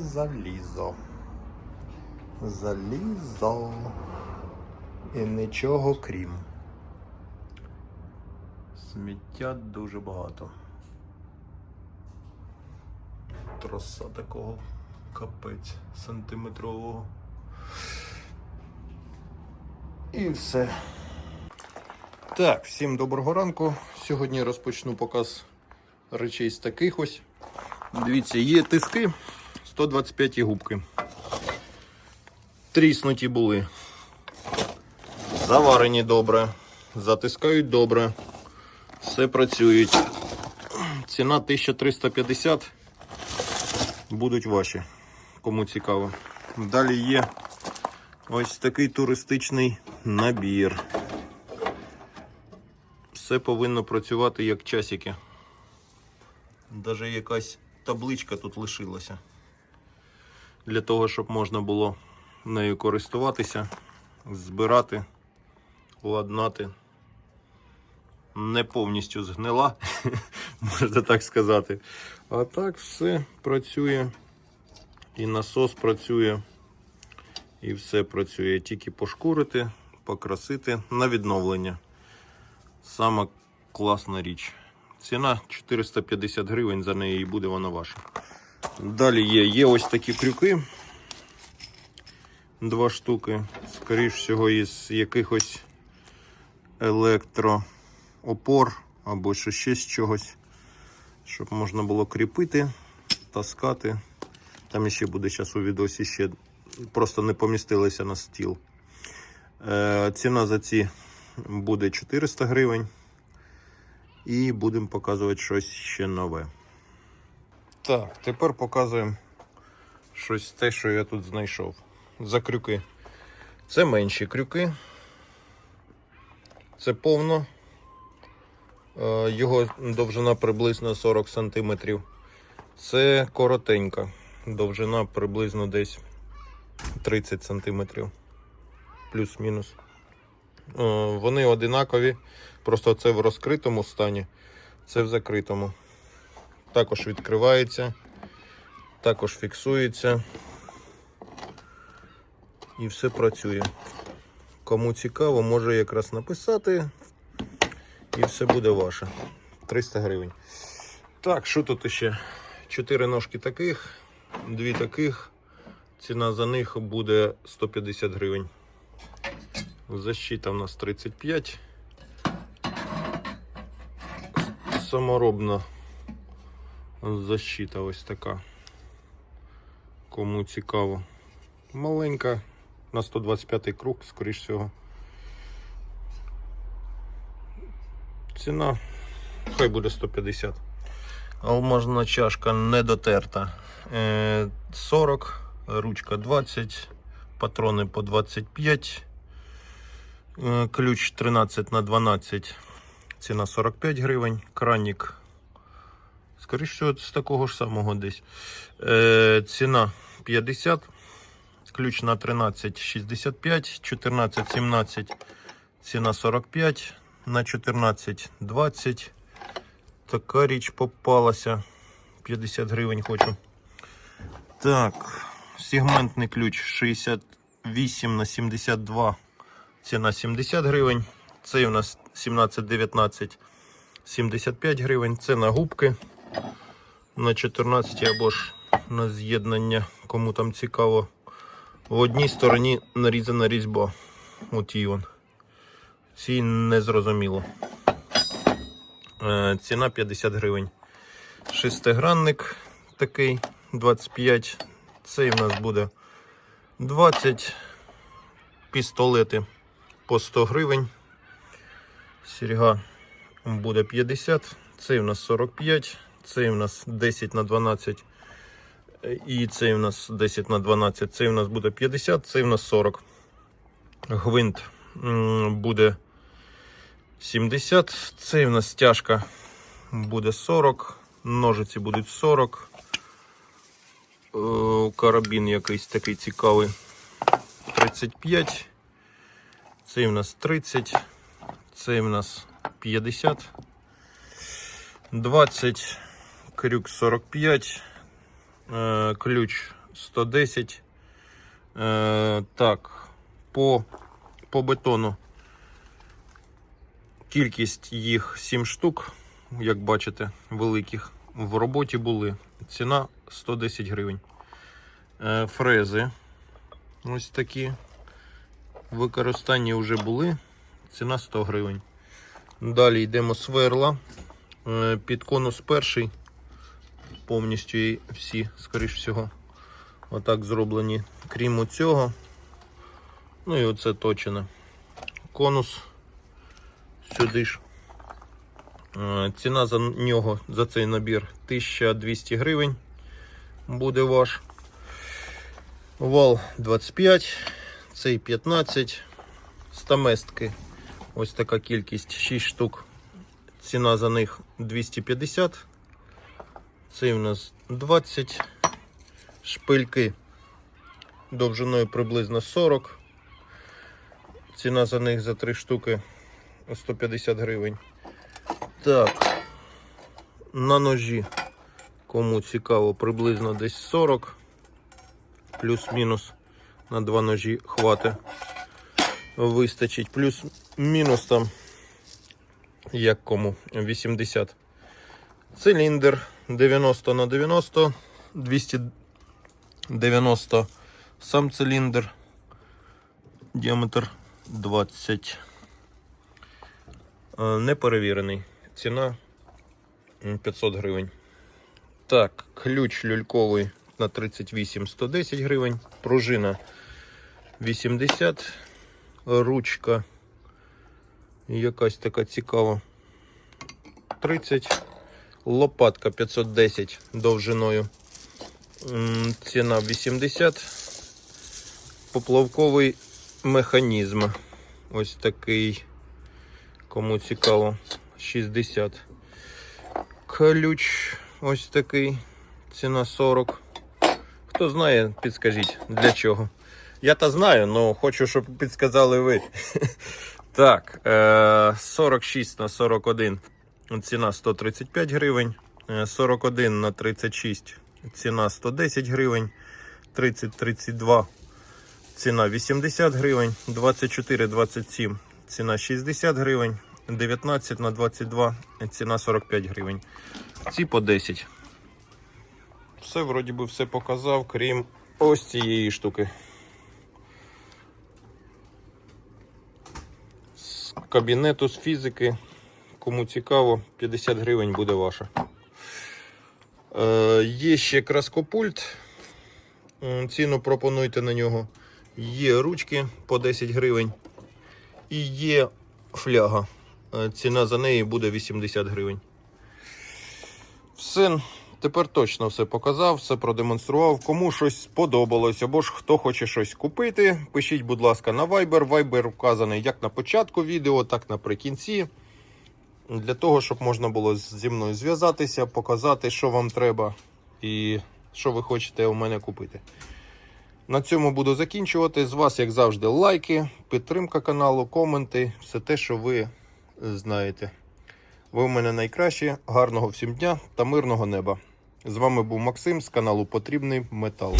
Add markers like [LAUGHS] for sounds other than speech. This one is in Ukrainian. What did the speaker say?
Залізо. Залізо. І нічого крім. Сміття дуже багато. Троса такого капець сантиметрового. І все. Так, всім доброго ранку. Сьогодні розпочну показ речей з таких ось. Дивіться, є тиски 125 губки. Тріснуті були. Заварені добре. Затискають добре. Все працюють. Ціна 1350. Будуть ваші, кому цікаво. Далі є ось такий туристичний набір. Все повинно працювати як часики. Даже якась табличка тут лишилася. Для того, щоб можна було нею користуватися, збирати, ладнати. Не повністю згнила, [LAUGHS] можна так сказати. А так все працює. І насос працює, і все працює. Тільки пошкурити, покрасити на відновлення. Сама класна річ. Ціна 450 гривень, за неї буде вона ваша. Далі є, є ось такі крюки. Два штуки. Скоріш всього, із якихось електроопор або ще з чогось. Щоб можна було кріпити, таскати. Там ще буде зараз у відосі ще просто не помістилися на стіл. Е, ціна за ці буде 400 гривень. І будемо показувати щось ще нове. Так, тепер показуємо щось те, що я тут знайшов. За крюки. Це менші крюки. Це повно. Е, Його довжина приблизно 40 см. Це коротенька. Довжина приблизно десь 30 см. Плюс-мінус. Е, Вони одинакові, просто це в розкритому стані, це в закритому. Також відкривається, також фіксується. І все працює. Кому цікаво, може якраз написати. І все буде ваше. 300 гривень. Так, що тут ще? Чотири ножки таких, дві таких. Ціна за них буде 150 гривень. Защита у нас 35. Саморобна защита ось така. Кому цікаво. Маленька, на 125 круг, скоріш всього. Ціна хай буде 150. Алмазна чашка не дотерта. Е, 40, ручка 20, патрони по 25. Е, Ключ 13 на 12, ціна 45 гривень. Кранік, скоріше з такого ж самого десь. Е, ціна 50. Ключ на 13 65, 14 17, ціна 45, на 14 20. Така річ попалася. 50 гривень хочу. Так, сегментний ключ 68 на 72. Ціна 70 гривень. Цей у нас 17-19 75 гривень. Це на губки на 14 або ж на з'єднання, кому там цікаво. В одній стороні нарізана різьба. От її вон. Цій не зрозуміло. Е, Ціна 50 гривень. Шестигранник такий 25. Цей в нас буде 20 пістолети по 100 гривень. Серега буде 50. Цей у нас 45. Цей у нас 10 на 12. І цей у нас 10 на 12. Цей у нас буде 50, цей у нас 40. Гвинт буде 70. Цей у нас стяжка буде 40. Ножиці будуть 40. Е, Карабін якийсь такий цікавий. 35. Цей у нас 30. Цей у нас 50. 20. Крюк 45, е, ключ 110. Е, так, по, по бетону кількість їх 7 штук, як бачите, великих. В роботі були. Ціна 110 гривень. Е, фрези ось такі. В використанні вже були. Ціна 100 гривень. Далі йдемо сверла. Під конус перший. Повністю і всі, скоріш всього, отак зроблені. Крім цього. Ну і оце точено. Конус сюди ж. Е, Ціна за нього, за цей набір 1200 гривень. Буде ваш. Вал 25, цей 15. Стаместки. Ось така кількість 6 штук. Ціна за них 250. Цей у нас 20. Шпильки довжиною приблизно 40. Ціна за них за 3 штуки 150 гривень. Так, на ножі, кому цікаво, приблизно десь 40. Плюс-мінус на два ножі хватить. Вистачить. Плюс-мінус там, як кому, 80. Циліндр 90 на 90, 290 сам циліндр, діаметр 20. Е, Неперевірений. Ціна 500 гривень. Так, ключ люльковий на 38 110 гривень. Пружина 80. Ручка якась така цікава. 30. Лопатка 510 довжиною. Ціна 80. Поплавковий механізм. Ось такий. Кому цікаво, 60. Ключ ось такий. Ціна 40. Хто знає, підскажіть для чого. Я то знаю, але хочу, щоб підсказали ви. [LAUGHS] Так, е, 46 на 41. Ціна 135 гривень. Е, 41 на 36. Ціна 110 гривень. 30-32. Ціна 80 гривень. 24-27. Ціна 60 гривень. 19 на 22. Ціна 45 гривень. Ці по 10. Все, вроді би, все показав, крім ось цієї штуки. З кабінету з фізики. Кому цікаво, 50 гривень буде ваша. Е, є ще краскопульт. Ціну пропонуйте на нього. Є ручки по 10 гривень. І є фляга. Е, Ціна за неї буде 80 гривень. Все, тепер точно все показав, все продемонстрував. Кому щось сподобалось, або ж хто хоче щось купити, пишіть, будь ласка, на Viber. Viber вказаний як на початку відео, так і наприкінці. Для того, щоб можна було зі мною зв'язатися, показати, що вам треба і що ви хочете у мене купити. На цьому буду закінчувати. З вас, як завжди, лайки, підтримка каналу, коменти, все те, що ви знаєте. Ви у мене найкращі. Гарного всім дня та мирного неба. З вами був Максим з каналу Потрібний Метал.